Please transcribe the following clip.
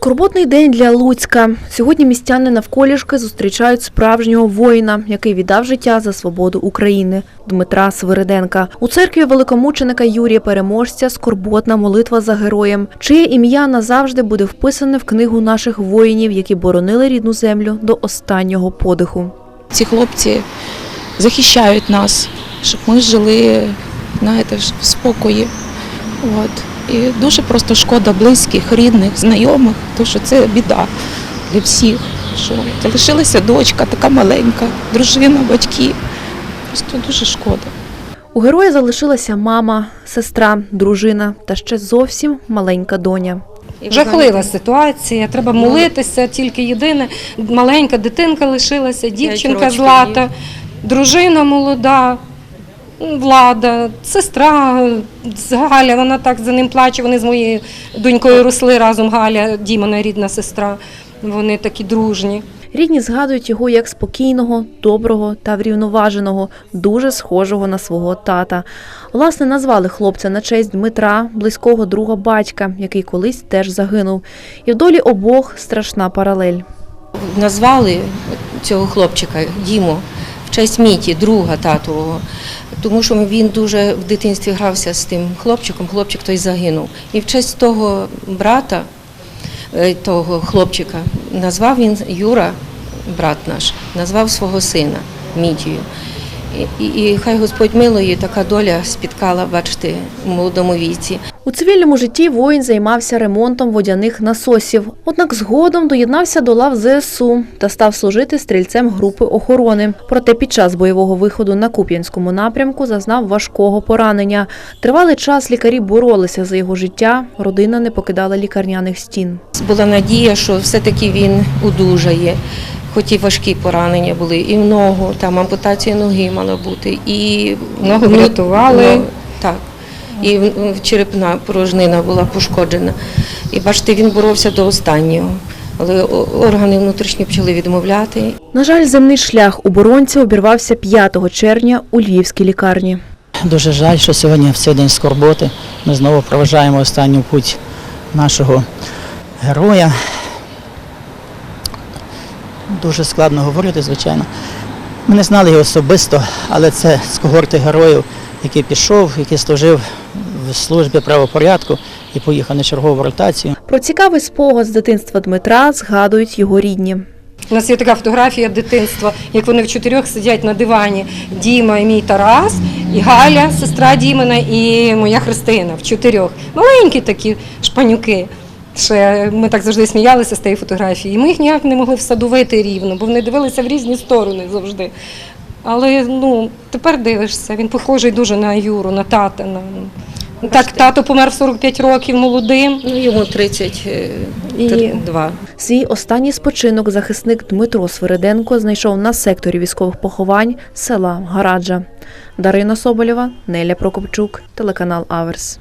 Скорботний день для Луцька. Сьогодні містяни навколішки зустрічають справжнього воїна, який віддав життя за свободу України Дмитра Свириденка. У церкві великомученика Юрія Переможця скорботна молитва за героєм, чиє ім'я назавжди буде вписане в книгу наших воїнів, які боронили рідну землю до останнього подиху. Ці хлопці захищають нас, щоб ми жили знаєте, в спокої. От. І дуже просто шкода близьких, рідних, знайомих, тому що це біда для всіх. Що залишилася дочка, така маленька, дружина, батьки. Просто дуже шкода. У героя залишилася мама, сестра, дружина та ще зовсім маленька доня. Жахлива ситуація, треба молитися, тільки єдине, маленька дитинка лишилася, дівчинка злата, дружина молода, влада, сестра Галя, вона так за ним плаче, вони з моєю донькою росли разом, Галя, Дімона рідна сестра, вони такі дружні. Рідні згадують його як спокійного, доброго та врівноваженого, дуже схожого на свого тата. Власне, назвали хлопця на честь Дмитра, близького друга батька, який колись теж загинув. І в долі обох страшна паралель. назвали цього хлопчика Діму в честь Міті, друга татового, тому що він дуже в дитинстві грався з тим хлопчиком, хлопчик той загинув. І в честь того брата, е, того хлопчика, назвав він Юра, брат наш, назвав свого сина Мітію. І, і, і хай Господь милої, така доля спіткала, бачите, в молодому віці. У цивільному житті воїн займався ремонтом водяних насосів. Однак згодом доєднався до лав ЗСУ та став служити стрільцем групи охорони. Проте під час бойового виходу на Куп'янському напрямку зазнав важкого поранення. Тривалий час лікарі боролися за його життя. Родина не покидала лікарняних стін. Була надія, що все-таки він удужає. Хоч і важкі поранення були, і в ногу, там ампутація ноги мала бути, і Ногу врятували. ну, так. І черепна порожнина була пошкоджена. І бачите, він боровся до останнього. Але органи внутрішні почали відмовляти. На жаль, земний шлях оборонця обірвався 5 червня у львівській лікарні. Дуже жаль, що сьогодні в цей день скорботи ми знову проважаємо останню путь нашого героя. Дуже складно говорити, звичайно. Ми не знали його особисто, але це з когорти героїв, який пішов, який служив в службі правопорядку і поїхав на чергову ротацію. Про цікавий спогад з дитинства Дмитра згадують його рідні. У нас є така фотографія дитинства, як вони в чотирьох сидять на дивані. Діма і мій Тарас, і Галя, сестра Дімина, і моя Христина в чотирьох. Маленькі такі шпанюки. Ще ми так завжди сміялися з тієї фотографії. І ми їх ніяк не могли всадовити рівно, бо вони дивилися в різні сторони завжди. Але ну, тепер дивишся, він похожий дуже на Юру, на тата. На... Так, тато помер в 45 років молодим. Ну, йому 32. Свій останній спочинок захисник Дмитро Свириденко знайшов на секторі військових поховань села Гараджа. Дарина Соболєва, Неля Прокопчук, телеканал Аверс.